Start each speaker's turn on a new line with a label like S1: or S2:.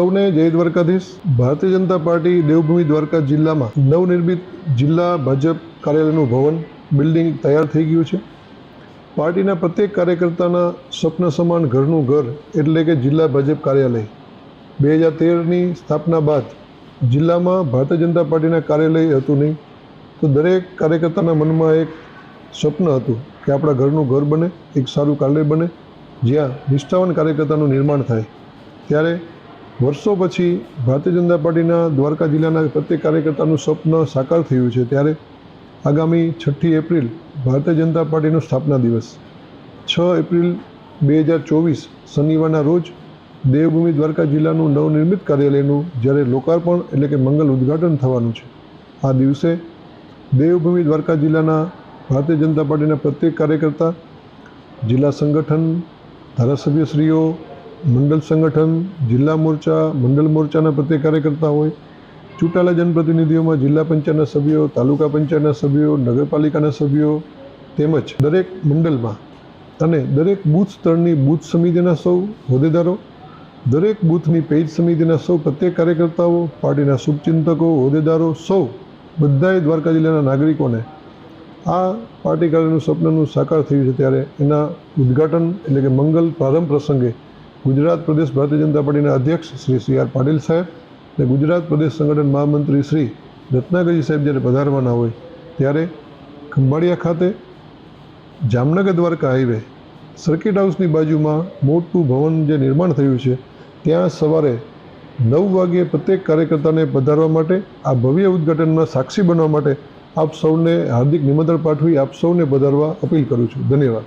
S1: સૌને જય દ્વારકાધીશ. ભારતીય જનતા પાર્ટી દેવભૂમિ દ્વારકા જિલ્લામાં નવનિર્મિત જિલ્લા ભાજપ કાર્યાલયનું ભવન, બિલ્ડિંગ તૈયાર થઈ ગયું છે. પાર્ટીના પ્રત્યેક કાર્યકર્તાના સ્વપ્ન સમાન ઘરનું ઘર એટલે કે જિલ્લા ભાજપ કાર્યાલય. બે હજાર તેરની સ્થાપના બાદ જિલ્લામાં ભારતીય જનતા પાર્ટીના કાર્યાલય હતું નહીં, તો દરેક કાર્યકર્તાના મનમાં એક સ્વપ્ન હતું કે આપણા ઘરનું ઘર બને, એક સારું કાર્યાલય બને, જ્યાં નિષ્ઠાવાન કાર્યકર્તાનું નિર્માણ થાય. ત્યારે વર્ષો પછી ભારતીય જનતા પાર્ટીના દ્વારકા જિલ્લાના પ્રત્યેક કાર્યકર્તાનું સ્વપ્ન સાકાર થયું છે ત્યારે આગામી છઠ્ઠી એપ્રિલ ભારતીય જનતા પાર્ટીનો સ્થાપના દિવસ. છ એપ્રિલ બે હજાર ચોવીસ શનિવારના રોજ દેવભૂમિ દ્વારકા જિલ્લાનું નવનિર્મિત કાર્યાલયનું જ્યારે લોકાર્પણ એટલે કે મંગલ ઉદ્ઘાટન થવાનું છે, આ દિવસે દેવભૂમિ દ્વારકા જિલ્લાના ભારતીય જનતા પાર્ટીના પ્રત્યેક કાર્યકર્તા, જિલ્લા સંગઠન, ધારાસભ્યશ્રીઓ મંડળ સંગઠન, જિલ્લા મોરચા મંડળ મોરચાના પ્રત્યે કાર્યકર્તા હોય, ચૂંટાયેલા જનપ્રતિનિધિઓમાં જિલ્લા પંચાયતના સભ્યો, તાલુકા પંચાયતના સભ્યો, નગરપાલિકાના સભ્યો તેમજ દરેક મંડળમાં અને દરેક બૂથ સ્તરની બૂથ સમિતિના સૌ હોદ્દેદારો, દરેક બૂથની પેજ સમિતિના સૌ પ્રત્યેક કાર્યકર્તાઓ, પાર્ટીના શુભચિંતકો, હોદ્દેદારો સૌ બધાએ દ્વારકા જિલ્લાના નાગરિકોને આ પાર્ટી કાર્યનું સ્વપ્નનું સાકાર થયું છે ત્યારે એના ઉદ્ઘાટન એટલે કે મંગલ પ્રારંભ પ્રસંગે ગુજરાત પ્રદેશ ભારતીય જનતા પાર્ટીના અધ્યક્ષ શ્રી સી આર પાટીલ સાહેબ અને ગુજરાત પ્રદેશ સંગઠન મહામંત્રી શ્રી રત્નાગરજી સાહેબ જ્યારે પધારવાના હોય ત્યારે ખંભાળિયા ખાતે જામનગર દ્વારકા હાઈવે, સર્કિટ હાઉસની બાજુમાં મોટું ભવન જે નિર્માણ થયું છે, ત્યાં સવારે નવ વાગ્યે પ્રત્યેક કાર્યકર્તાને પધારવા માટે, આ ભવ્ય ઉદ્ઘાટનમાં સાક્ષી બનવા માટે આપ સૌને હાર્દિક નિમંત્રણ પાઠવી, આપ સૌને પધારવા અપીલ કરું છું. ધન્યવાદ.